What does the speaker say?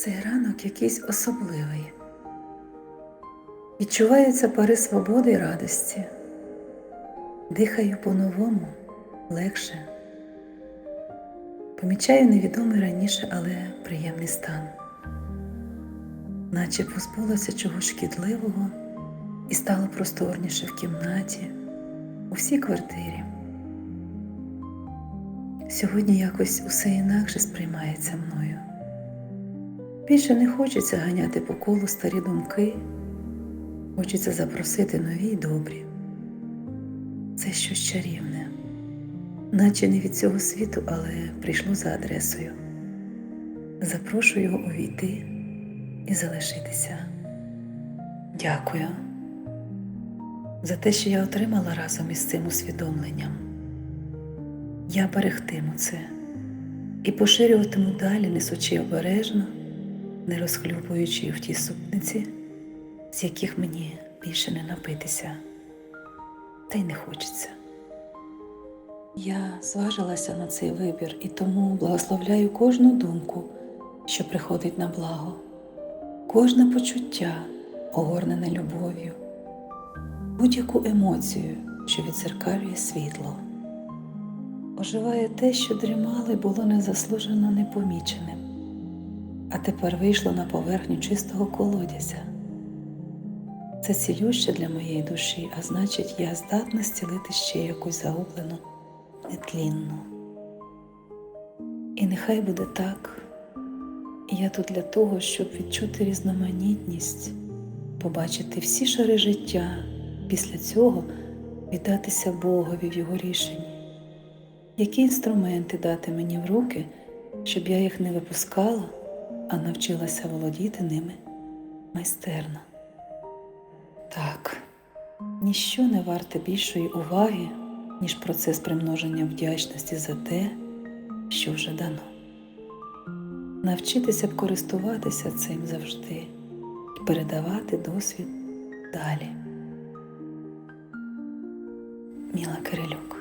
Цей ранок якийсь особливий. Відчуваються пари свободи і радості. Дихаю по-новому, легше. Помічаю невідомий раніше, але приємний стан, наче позбулася чогось шкідливого і стало просторніше в кімнаті, у всій квартирі. Сьогодні якось усе інакше сприймається мною. Більше не хочеться ганяти по колу старі думки, хочеться запросити нові й добрі. Це щось чарівне, наче не від цього світу, але прийшло за адресою. Запрошую його увійти і залишитися. Дякую за те, що я отримала разом із цим усвідомленням. Я берегтиму це і поширюватиму далі, несучи обережно, не розхлюпуючи в ті супниці, з яких мені більше не напитися, та й не хочеться. Я зважилася на цей вибір і тому благословляю кожну думку, що приходить на благо, кожне почуття, огорнене любов'ю, будь-яку емоцію, що відзеркалює світло. Оживає те, що дрімало і було незаслужено непоміченим, а тепер вийшло на поверхню чистого колодязя. Це цілюще для моєї душі, а значить, я здатна зцілити ще якусь загублену, нетлінну. І нехай буде так. Я тут для того, щоб відчути різноманітність, побачити всі шари життя, після цього віддатися Богові в його рішенні. Які інструменти дати мені в руки, щоб я їх не випускала, а навчилася володіти ними майстерно? Так, ніщо не варте більшої уваги, ніж процес примноження вдячності за те, що вже дано. Навчитися б користуватися цим завжди і передавати досвід далі. Міла Кирилюк